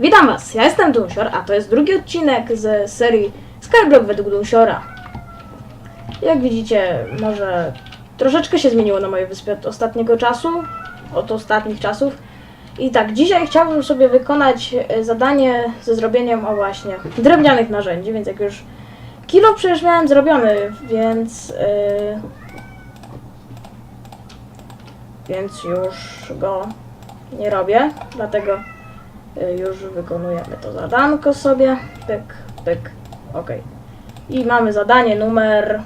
Witam Was, ja jestem Dunsior, a to jest drugi odcinek z serii Skyblock według Dunsiora. Jak widzicie, może troszeczkę się zmieniło na mojej wyspie od ostatniego czasu, od ostatnich czasów. I tak, dzisiaj chciałbym sobie wykonać e, zadanie ze zrobieniem, o właśnie, drewnianych narzędzi, więc jak już kilo przecież miałem zrobiony, więc... Yy, więc już go nie robię, dlatego już wykonujemy to zadanko sobie. Pyk, pyk, ok. I mamy zadanie numer.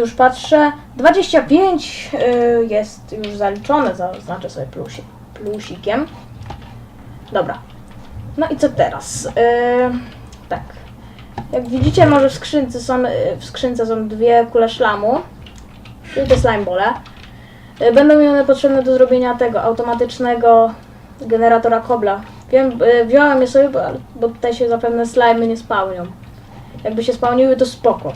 Już patrzę. 25 y, jest już zaliczone, zaznaczę sobie plusi, plusikiem. Dobra. No i co teraz? Y, tak. Jak widzicie, może w skrzynce są, y, w skrzynce są dwie kule szlamu, czyli te slime bole. Y, Będą mi one potrzebne do zrobienia tego automatycznego generatora kobla. Wiem, y, wziąłem je sobie, bo, bo tutaj się zapewne slimy nie spełnią. Jakby się spełniły, to spoko.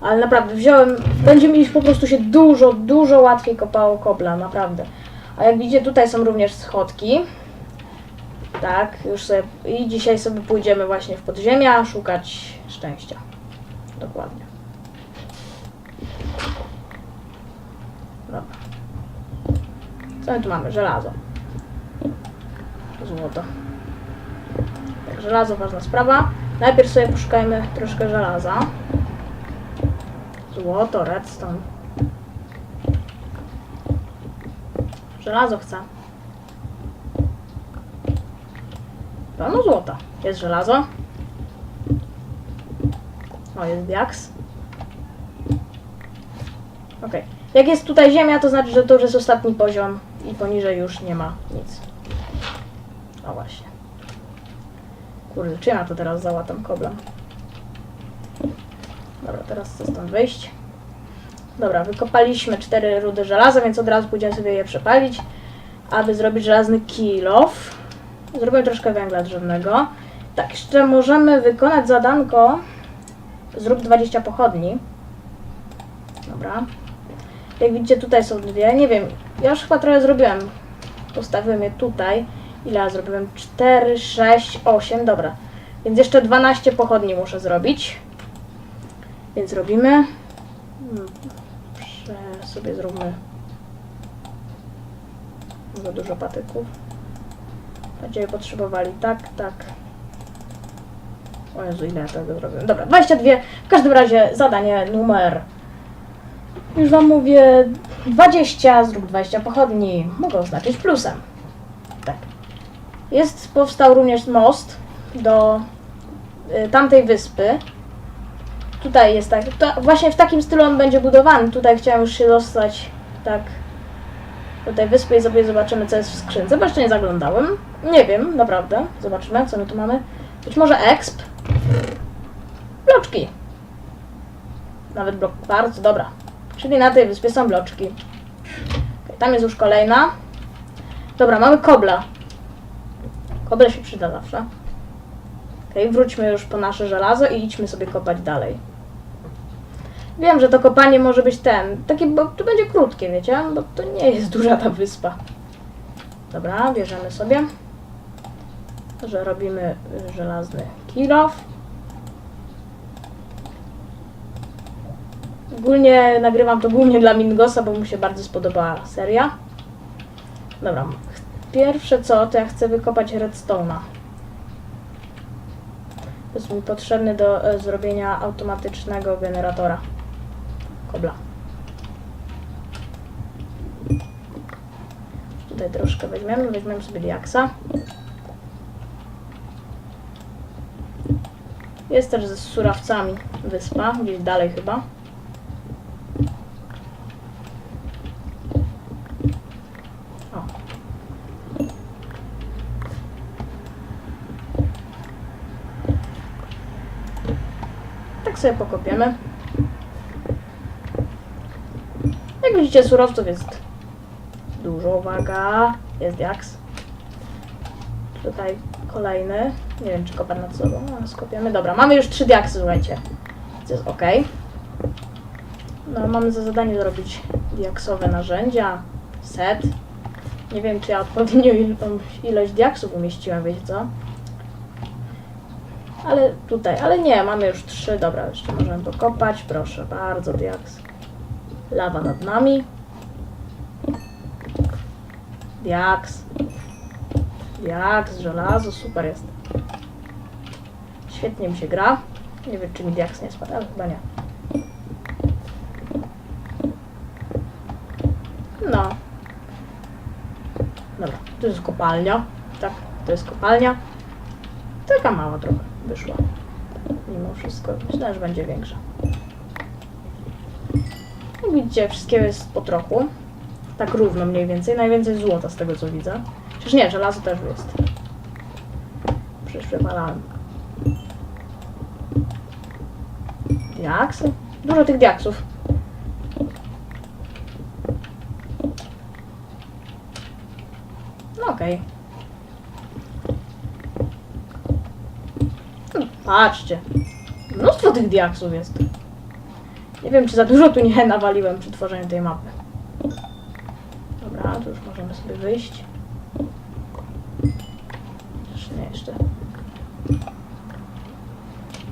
Ale naprawdę, wziąłem, będzie mi po prostu się dużo, dużo łatwiej kopało kobla, naprawdę. A jak widzicie, tutaj są również schodki. Tak, już sobie, i dzisiaj sobie pójdziemy właśnie w podziemia szukać szczęścia. Dokładnie. Dobra. Co my tu mamy? Żelazo. Złoto. Tak, żelazo ważna sprawa. Najpierw sobie poszukajmy troszkę żelaza. Złoto, redstone. Żelazo chcę. Pełno złota. Jest żelazo. O, jest diaks. Okej. Jak jest tutaj ziemia, to znaczy, że to już jest ostatni poziom i poniżej już nie ma nic. O właśnie. Kurde, czy ja to teraz załatam koblem? Dobra, teraz chcę stąd wyjść. Dobra, wykopaliśmy cztery rudy żelaza, więc od razu pójdziemy sobie je przepalić, aby zrobić żelazny kilof. Zrobię troszkę węgla drzewnego. Tak, jeszcze możemy wykonać zadanko zrób 20 pochodni. Dobra. Jak widzicie, tutaj są dwie. Nie wiem, ja już chyba trochę zrobiłem. Postawiłem je tutaj. Ile ja zrobiłem? 4, 6, 8. Dobra. Więc jeszcze 12 pochodni muszę zrobić. Więc robimy. Hmm, Prze- sobie zróbmy. Za dużo patyków. Będziemy potrzebowali tak, tak. O Jezu, ile ja tego zrobiłem. Dobra, 22. W każdym razie zadanie numer już wam mówię, 20, zrób 20 pochodni, mogą oznaczyć plusem. Jest, powstał również most do y, tamtej wyspy. Tutaj jest tak, to właśnie w takim stylu on będzie budowany. Tutaj chciałem już się dostać, tak, do tej wyspy i sobie zobaczymy, co jest w skrzynce, bo jeszcze nie zaglądałem. Nie wiem, naprawdę. Zobaczymy, co my tu mamy. Być może exp. Bloczki. Nawet blok bardzo, dobra. Czyli na tej wyspie są bloczki. Okej, tam jest już kolejna. Dobra, mamy kobla. Koble się przyda zawsze. Okej, wróćmy już po nasze żelazo i idźmy sobie kopać dalej. Wiem, że to kopanie może być ten, takie, bo to będzie krótkie, wiecie, bo to nie jest duża ta wyspa. Dobra, bierzemy sobie, że robimy y, żelazny kilof. Ogólnie nagrywam to głównie dla Mingosa, bo mu się bardzo spodobała seria. Dobra, pierwsze co, to ja chcę wykopać redstone'a. To jest mi potrzebny do e, zrobienia automatycznego generatora kobla. Tutaj troszkę weźmiemy, weźmiemy sobie diaksa. Jest też ze surawcami wyspa, gdzieś dalej chyba. Sobie pokopiemy. Jak widzicie, surowców jest dużo. Uwaga, jest diaks. Tutaj kolejny. Nie wiem, czy kopać nad sobą, ale skopiemy. Dobra, mamy już trzy diaksy, słuchajcie. To jest ok. No, mamy za zadanie zrobić diaksowe narzędzia, set. Nie wiem, czy ja odpowiednią il- ilość diaksów umieściłem, wiecie co? Ale tutaj, ale nie, mamy już trzy, dobra, jeszcze możemy pokopać, proszę bardzo, diaks. Lawa nad nami. Diaks. Diaks, żelazo, super jest. Świetnie mi się gra. Nie wiem, czy mi diaks nie spadł, ale chyba nie. No. Dobra, to jest kopalnia. Tak, to jest kopalnia. Taka mała trochę wyszła. Mimo wszystko. Myślę, że będzie większa. Jak widzicie, wszystkiego jest po trochu. Tak równo mniej więcej. Najwięcej złota z tego co widzę. Przecież nie, żelazo też jest. Przecież wypalałem. Diaksy? Dużo tych diaksów. No okej. Hmm, Patrzcie. Mnóstwo tych diaksów jest. Nie wiem, czy za dużo tu nie nawaliłem przy tworzeniu tej mapy. Dobra, to już możemy sobie wyjść. Jeszcze nie, jeszcze.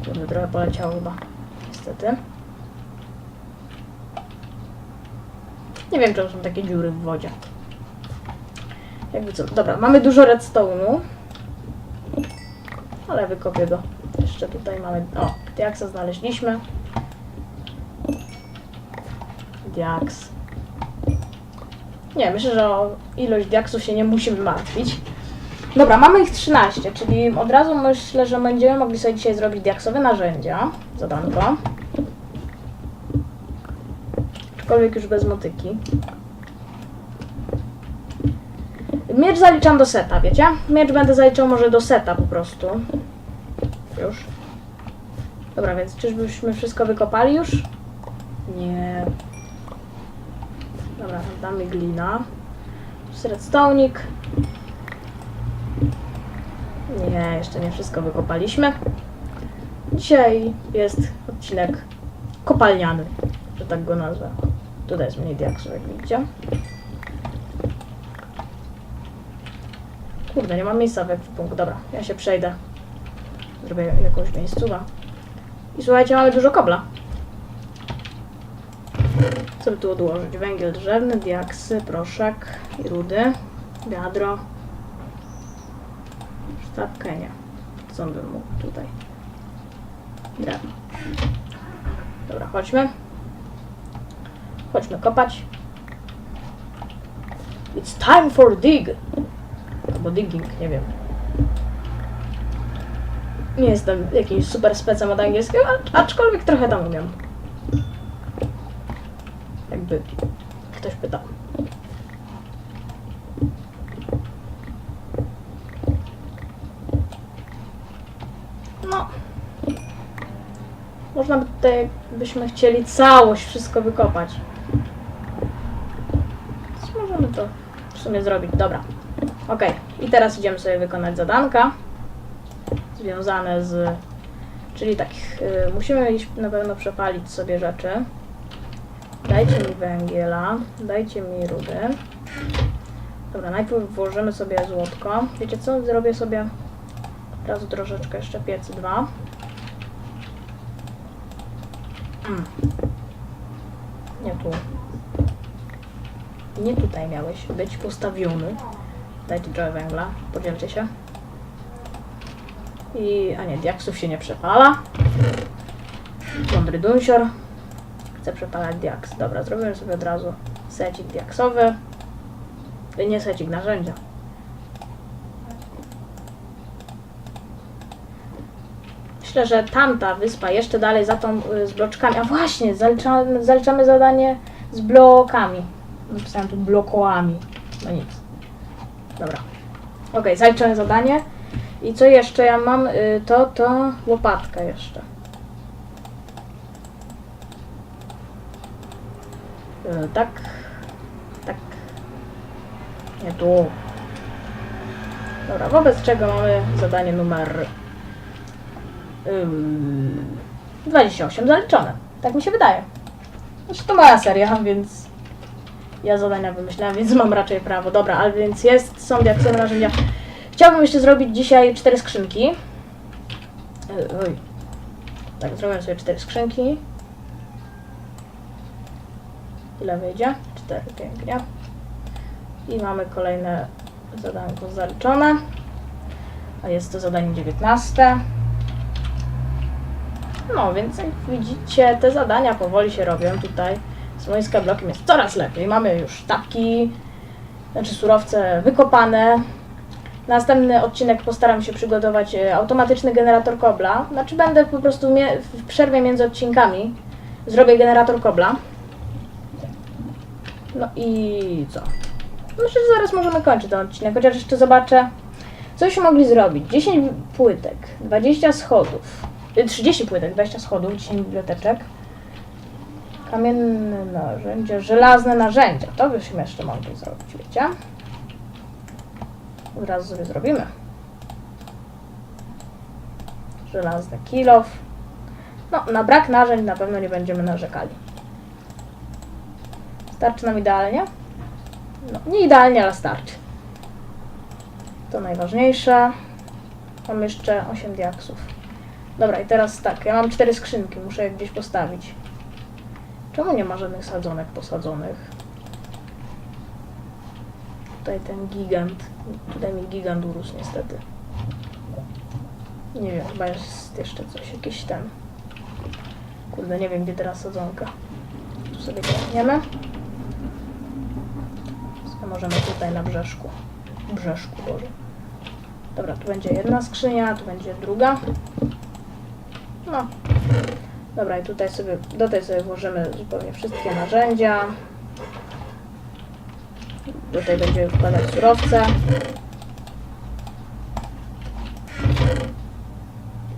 Kurde, trochę poleciało chyba. Niestety. Nie wiem, czemu są takie dziury w wodzie. Jakby co. Dobra, mamy dużo redstone'u. Ale wykopię go. Jeszcze tutaj mamy... O, diaksa znaleźliśmy. Diaks. Nie, myślę, że o ilość diaksów się nie musimy martwić. Dobra, mamy ich 13, czyli od razu myślę, że będziemy mogli sobie dzisiaj zrobić diaksowe narzędzia. Zadanko. Aczkolwiek już bez motyki. Miecz zaliczam do seta, wiecie? Miecz będę zaliczał może do seta po prostu. Już. Dobra, więc czyżbyśmy wszystko wykopali już? Nie. Dobra, damy glina. Redstone'ik. Nie, jeszcze nie wszystko wykopaliśmy. Dzisiaj jest odcinek kopalniany, że tak go nazwę. Tutaj jest mniej diaksów, jak widzicie. Kurde, nie mam miejsca w ekwipunku. Dobra, ja się przejdę. Zrobię jakąś miejscówę. I słuchajcie, mamy dużo kobla. Co by tu odłożyć? Węgiel drzewny, diaksy, proszek i rudy, wiadro, sztabkę, nie. Co bym mógł tutaj? Drewno. Dobra, chodźmy. Chodźmy kopać. It's time for dig. Albo digging, nie wiem. Nie jestem jakimś super specem od angielskiego, acz- aczkolwiek trochę tam umiem. Jakby ktoś pytał. No. Można by tutaj, jakbyśmy chcieli całość, wszystko wykopać. Więc możemy to w sumie zrobić. Dobra. Okej. I teraz idziemy sobie wykonać zadanka związane z... Czyli tak, y, musimy iść na pewno przepalić sobie rzeczy. Dajcie mi węgiela, dajcie mi rudy. Dobra, najpierw włożymy sobie złotko. Wiecie co? Zrobię sobie od razu troszeczkę jeszcze piecy dwa. Mm. Nie tu. Nie tutaj miałeś być postawiony. Dajcie trochę węgla, podzielcie się. I, a nie, diaksów się nie przepala. Mądry dunsior. Chcę przepalać diaks. Dobra, zrobimy sobie od razu secik diaksowy. Nie secik, narzędzia. Myślę, że tamta wyspa jeszcze dalej za tą y, z bloczkami. A właśnie, zaliczamy, zaliczamy zadanie z blokami. Napisałem tu blokołami. No nic. Dobra. Okej, zaliczone zadanie. I co jeszcze ja mam? Y, To, to łopatka jeszcze. Y, Tak. Tak. Nie tu. Dobra, wobec czego mamy zadanie numer ym, 28 zaliczone. Tak mi się wydaje. Znaczy to moja seria, więc Ja zadania wymyślałem, więc mam raczej prawo. Dobra, ale więc jest, są diaksowe narzędzia. Chciałbym jeszcze zrobić dzisiaj cztery skrzynki. E, Oj. Tak, zrobię sobie cztery skrzynki. Ile wyjdzie? Cztery, pięknie. I mamy kolejne zadanko zaliczone. A jest to zadanie 19. No, więc jak widzicie, te zadania powoli się robią tutaj. Z moim skyblokiem jest coraz lepiej. Mamy już tapki, znaczy surowce wykopane. Następny odcinek postaram się przygotować e, automatyczny generator kobla. Znaczy będę po prostu w przerwie między odcinkami zrobię generator kobla. No i co? Myślę, że zaraz możemy kończyć ten odcinek, chociaż jeszcze zobaczę, cośmy mogli zrobić. 10 płytek, 20 schodów, y, 30 płytek, 20 schodów, 10 biblioteczek, kamienne narzędzia, żelazne narzędzia. To byśmy jeszcze mogli zrobić, wiecie? Od razu sobie zrobimy. Żelazny kilof. No, na brak narzędzi na pewno nie będziemy narzekali. Starczy nam idealnie? No, nie idealnie, ale starczy. To najważniejsze. Mam jeszcze 8 diaksów. Dobra, i teraz tak, ja mam 4 skrzynki, muszę je gdzieś postawić. Czemu nie ma żadnych sadzonek posadzonych? Tutaj ten gigant. Tutaj mi gigant urósł niestety. Nie wiem, chyba jest jeszcze coś, jakiś ten. Kurde, nie wiem gdzie teraz sadzonka. Tu sobie klikniemy. To możemy tutaj na brzeszku. Brzeszku, Boże. Dobra, tu będzie jedna skrzynia, tu będzie druga. No. Dobra, i tutaj sobie, do tej sobie włożymy zupełnie wszystkie narzędzia. Tutaj będziemy wkładać surowce.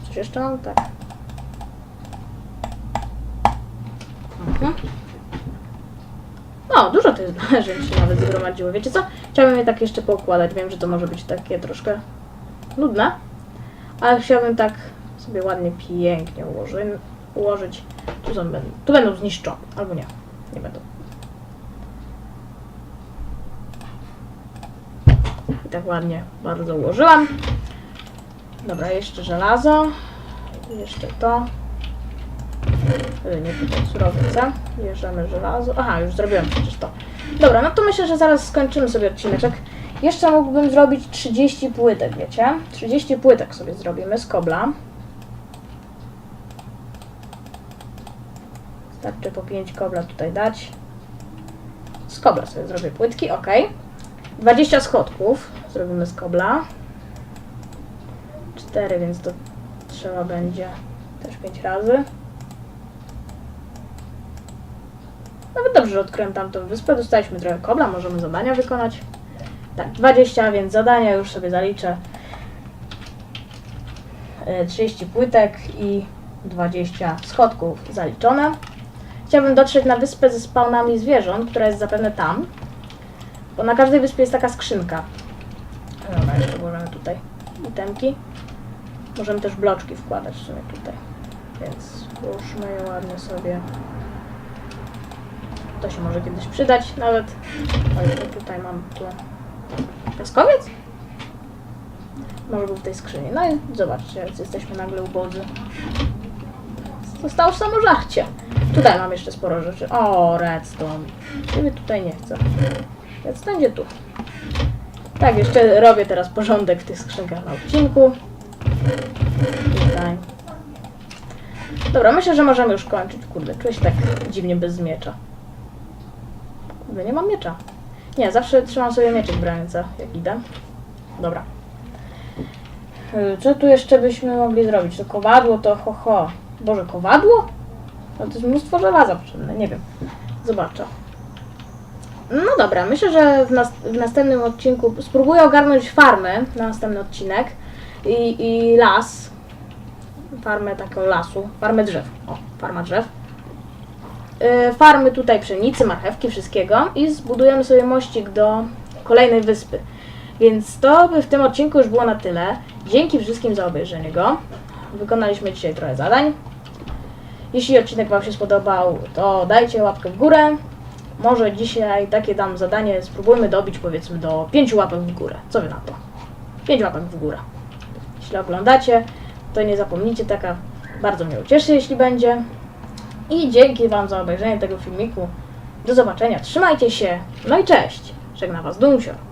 Coś jeszcze? Tak. No, dużo tych narzędzi się nawet zgromadziło. Wiecie co? Chciałbym je tak jeszcze poukładać. Wiem, że to może być takie troszkę nudne, ale chciałbym tak sobie ładnie, pięknie ułoży, ułożyć. Tu, są, tu będą zniszczone, albo nie. Nie będą. I tak ładnie bardzo ułożyłam. Dobra, jeszcze żelazo. Jeszcze to. Nie tutaj surowice. Bierzemy żelazo. Aha, już zrobiłam przecież to. Dobra, no to myślę, że zaraz skończymy sobie odcineczek. Jeszcze mógłbym zrobić 30 płytek, wiecie? 30 płytek sobie zrobimy z kobla. Starczy po 5 kobla tutaj dać. Z kobla sobie zrobię płytki, ok. 20 schodków zrobimy z kobla. 4, więc to trzeba będzie też 5 razy. Nawet dobrze, że odkryłem tamtą wyspę. Dostaliśmy trochę kobla, możemy zadania wykonać. Tak, 20, więc zadania już sobie zaliczę. E, 30 płytek i 20 schodków zaliczone. Chciałbym dotrzeć na wyspę ze spawnami zwierząt, która jest zapewne tam. Bo na każdej wyspie jest taka skrzynka. Dobra, jeszcze włożymy tutaj itemki. Możemy też bloczki wkładać w sumie tutaj. Więc włóżmy je ładnie sobie. To się może kiedyś przydać nawet. To tutaj mam tu piaskowiec? Może był w tej skrzyni. No i zobaczcie, jesteśmy nagle ubodzy. Zostało samo żarcie. Tutaj mam jeszcze sporo rzeczy. O, redstone. Ciebie tutaj nie chcę. Redstone idzie tu. Tak, jeszcze robię teraz porządek w tych skrzynkach na odcinku. Tutaj. Dobra, myślę, że możemy już kończyć. Kurde, czuję się tak dziwnie bez miecza. Kurde, nie mam miecza. Nie, zawsze trzymam sobie mieczek w ręce, jak idę. Dobra. Y, Co tu jeszcze byśmy mogli zrobić? To kowadło, to ho ho. Boże, kowadło? No to jest mnóstwo żelaza potrzebne, nie wiem. Zobaczę. No dobra, myślę, że w, nas w następnym odcinku spróbuję ogarnąć farmę na następny odcinek i, i las. Farmę taką lasu, farmę drzew. O, farma drzew. Y, farmy tutaj pszenicy, marchewki, wszystkiego i zbudujemy sobie mościk do kolejnej wyspy. Więc to by w tym odcinku już było na tyle. Dzięki wszystkim za obejrzenie go. Wykonaliśmy dzisiaj trochę zadań. Jeśli odcinek Wam się spodobał, to dajcie łapkę w górę Może dzisiaj takie dam zadanie, spróbujmy dobić powiedzmy do 5 łapek w górę. Co wy na to? 5 łapek w górę. Jeśli oglądacie, to nie zapomnijcie, taka bardzo mnie ucieszy, jeśli będzie. I dzięki Wam za obejrzenie tego filmiku. Do zobaczenia, trzymajcie się, no i cześć. Żegna Was Dumsio.